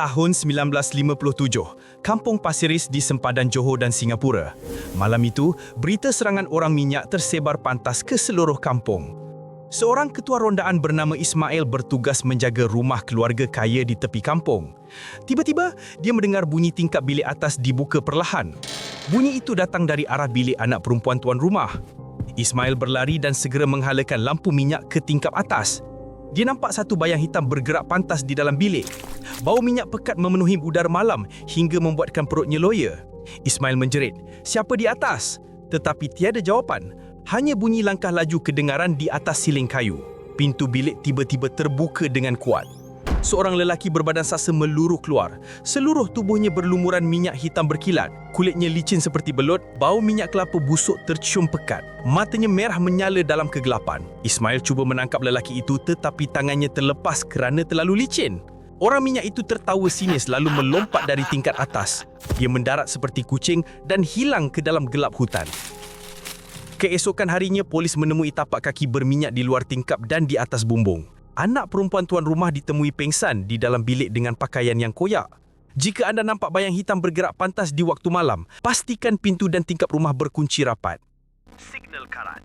Tahun 1957, Kampung Pasiris di sempadan Johor dan Singapura. Malam itu, berita serangan orang minyak tersebar pantas ke seluruh kampung. Seorang ketua rondaan bernama Ismail bertugas menjaga rumah keluarga kaya di tepi kampung. Tiba-tiba, dia mendengar bunyi tingkap bilik atas dibuka perlahan. Bunyi itu datang dari arah bilik anak perempuan tuan rumah. Ismail berlari dan segera menghalakan lampu minyak ke tingkap atas. Dia nampak satu bayang hitam bergerak pantas di dalam bilik. Bau minyak pekat memenuhi udara malam hingga membuatkan perutnya loya. Ismail menjerit, siapa di atas? Tetapi tiada jawapan. Hanya bunyi langkah laju kedengaran di atas siling kayu. Pintu bilik tiba-tiba terbuka dengan kuat. Seorang lelaki berbadan sasa meluruh keluar. Seluruh tubuhnya berlumuran minyak hitam berkilat. Kulitnya licin seperti belut, bau minyak kelapa busuk tercium pekat. Matanya merah menyala dalam kegelapan. Ismail cuba menangkap lelaki itu tetapi tangannya terlepas kerana terlalu licin. Orang minyak itu tertawa sinis lalu melompat dari tingkat atas. Dia mendarat seperti kucing dan hilang ke dalam gelap hutan. Keesokan harinya, polis menemui tapak kaki berminyak di luar tingkap dan di atas bumbung. Anak perempuan tuan rumah ditemui pengsan di dalam bilik dengan pakaian yang koyak. Jika anda nampak bayang hitam bergerak pantas di waktu malam, pastikan pintu dan tingkap rumah berkunci rapat. Signal karat.